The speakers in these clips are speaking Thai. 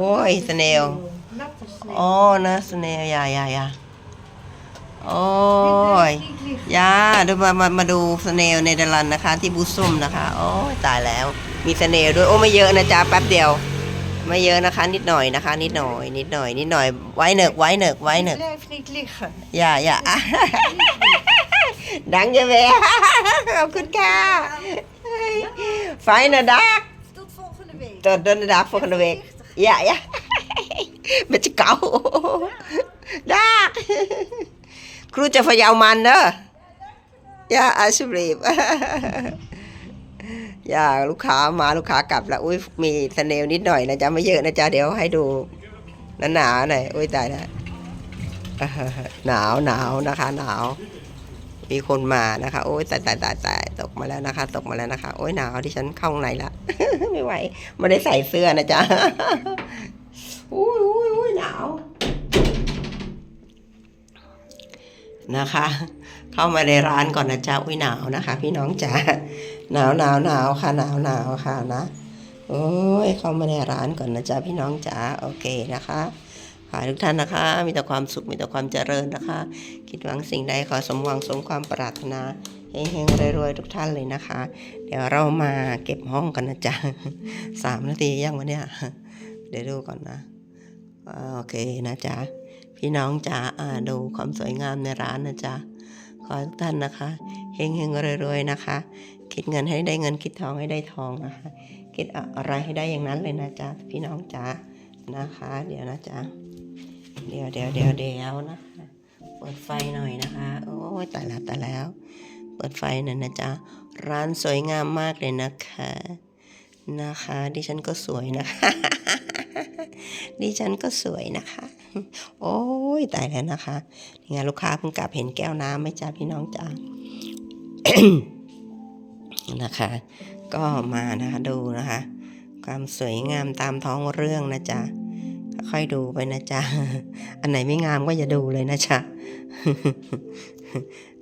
โอ้ยสเนล Natte sneeuw. อ๋อนะสเนลยายายาโอ้ย Niet lief. ยาเดี๋ยวมามามาดูสเนลในเดลันนะคะ ที่บูซุ่มนะคะโอ้ยตายแล้ว มีสเนลด้วยโอ้ไม่เยอะนะจ๊ะแป๊บเดียว ไม่เยอะนะคะ นิดหน่อยนะคะ นิดหน่อย นิดหน่อย นิดหน่อยไว้เนกไว้เนกไว้เนก Blijf niet liggen. อย่าอย่าดังจะเวขอบคุณค่ะไฟนะดัก Tot volgende week. ตัวโดนดักพวกนเวกอ ย่าย่ามันจะเก่าดักครูจะพยายามมันเด้ออย่าอาชิบรีบยาลูกค้ามาลูกค้ากลับแล้วอุ้ยมีสเนลนิดหน่อยนะจ๊ะไม่เยอะนะจ๊ะเดี๋ยวให้ดูหนาๆหน่อยอุ้ยตายแล้วหนาวหนาวนะคะหนาว มีคนมานะคะ โอ้ยตายตายตายตายตกมาแล้วนะคะ ตกมาแล้วนะคะ โอ้ยหนาวที่ฉันเข้าข้างในละ ไม่ไหวไม่ได้ใส่เสื้อนะจ๊ะอุ้ยอุ้ยอุ้ยหนาวนะคะ เข้ามาในร้านก่อนนะจ๊ะอุ้ยหนาวนะคะ พี่น้องจ๋าหนาวหนาวหนาวค่ะหนาวหนาวค่ะนะโอ้ยเข้ามาในร้านก่อนนะจ๊ะพี่น้องจ๋าโอเคนะคะ ขอให้ทุกท่านนะคะ มีแต่ความสุข มีแต่ความเจริญนะคะ คิดหวังสิ่งใดขอสมหวังสมความปรารถนาเฮงๆรวยๆทุกท่านเลยนะคะ เดี๋ยวเรามาเก็บห้องกันนะจ๊ะสามนาทียังวะเนี่ย เดี๋ยวดูก่อนนะโอเคนะจ๊ะพี่น้องจ๋าดูความสวยงามในร้านนะจ๊ะขอทุกท่านนะคะเฮงเฮงรวยๆนะคะ คิดเงินให้ได้เงินคิดทองให้ได้ทองนะคะ คิดอะไรให้ได้อย่างนั้นเลยนะจ๊ะพี่น้องจ๋านะคะ เดี๋ยวนะจ๊ะ เดี๋ยวเดี๋ยวเดี๋ยวเดี๋ยวนะคะเปิดไฟหน่อยนะคะ โอ้ยตายแล้วตายแล้ว เปิดไฟหน่อยนะจ๊ะ ร้านสวยงามมากเลยนะคะ นะคะ ดิฉันก็สวยนะคะ ดิฉันก็สวยนะคะ โอ้ยตายแล้วนะคะนี่ไงลูกค้าเพิ่งกลับเห็นแก้วน้ำไหมจ๊ะพี่น้องจ๊ะนะคะ ก็มานะคะดูนะคะ ความสวยงามตามท้องเรื่องนะจ๊ะ ค่อยดูไปนะจ๊ะ อันไหนไม่งามก็อย่าดูเลยนะจ๊ะ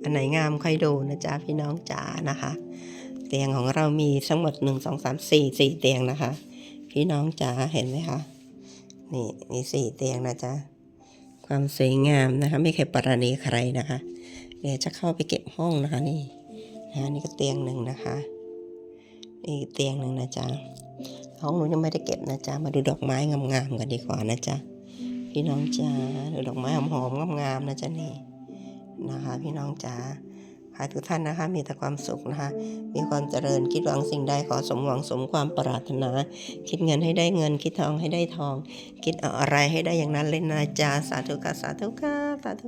อันไหนงามค่อยดูนะจ๊ะพี่น้องจ๋านะคะ เตียงของเรามีทั้งหมดหนึ่งสองสามสี่สี่เตียงนะคะ พี่น้องจ๋าเห็นไหมคะนี่มีสี่เตียงนะจ๊ะ ความสวยงามนะคะ ไม่เคยปราณีใครนะคะ เดี๋ยวจะเข้าไปเก็บห้องนะคะ นี่นะนี่ก็เตียงหนึ่งนะคะนี่อีกเตียงหนึ่งนะจ๊ะ ห้องหนูยังไม่ได้เก็บนะจ๊ะ มาดูดอกไม้งามๆกันดีกว่านะจ๊ะ พี่น้องจ๋าดูดอกไม้หอมๆงามๆนะจ๊ะนี่นะคะ พี่น้องจ๋าขอทุกท่านนะคะมีแต่ความสุขนะคะ มีความเจริญคิดหวังสิ่งใดขอสมหวังสมความปรารถนา คิดเงินให้ได้เงิน คิดทองให้ได้ทอง คิดเอาอะไรให้ได้อย่างนั้นเลยนะจ๊ะสาธุค่ะสาธุค่ะสาธุ